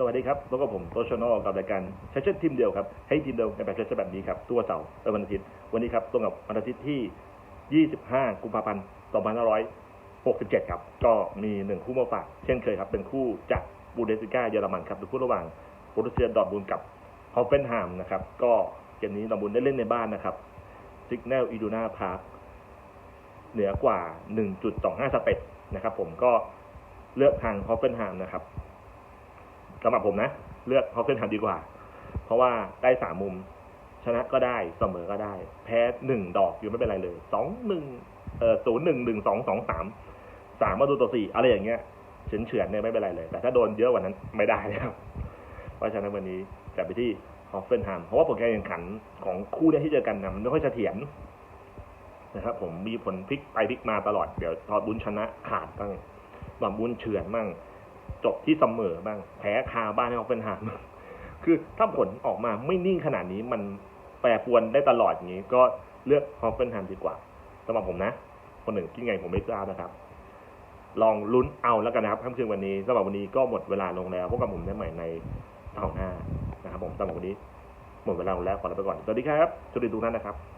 สวัสดีครับพบกับผมโตชโนกับรายการใช้เช่นทีมเดียวครับให้ทีมเดียวในแบบใช้แบบนี้ครับตัวเสาร์และวันอาทิตย์วันนี้ครับตรงกับวันอาทิตย์ที่ 25 กุมภาพันธ์ 2567 ครับ ก็มีหนึ่งคู่มาฝากเช่นเคยครับ เป็นคู่จากบูเดสิก้าเยอรมันครับเป็นคู่ระหว่างโบรุสเซียดอร์ทมุนกับฮอฟเฟนไฮมนะครับก็เกมนี้ดอร์ทมุนได้เล่นในบ้านนะครับซิกเนลอีดูนาพาร์คเหนือกว่า 1.25 สเปดนะครับผมก็เลือกทางฮอฟเฟนไฮมนะครับ สำหรับผมนะ เลือกฮอฟเฟนไฮมดีกว่า เพราะว่าได้สามมุม ชนะก็ได้เสมอก็ได้ แพ้หนึ่งดอกอยู่ไม่เป็นไรเลยสองหนึ่งเอ่อศูนย์หนึ่งหนึ่งสองสองสามสามประตูต่อสี่อะไรอย่างเงี้ยเฉือนเฉือนเนี่ยไม่เป็นไรเลย แต่ถ้าโดนเยอะกว่านั้นไม่ได้นะครับเพราะฉะนั้นวันนี้กลับไปที่ฮอฟเฟนไฮมเพราะว่าผลการแข่งขันของคู่ที่เจอกันนะมันไม่ค่อยเสถียรนะครับผมมีผลพลิกไปพลิกมาตลอด เดี๋ยวทอดบุญชนะขาดบ้างบอมบุญเฉือนบ้าง จบที่เสมอบ้าง แพ้คาบ้านให้ฮอฟเฟนไฮมคือถ้าผลออกมาไม่นิ่งขนาดนี้มันแปรปรวนได้ตลอดอย่างนี้ ก็เลือกฮอฟเฟนไฮมดีกว่าสำหรับผมนะ คนหนึ่งคิดไงผมไม่ทราบนะครับ ลองลุ้นเอาแล้วกันนะครับค่ำคืนวันนี้สำหรับวันนี้ก็หมดเวลาลงแล้วพบกับผมได้ใหม่ในเสาร์หน้านะครับผมสำหรับวันนี้หมดเวลาลงแล้วขอลาไปก่อน สวัสดีครับสวัสดีทุกท่านนะครับ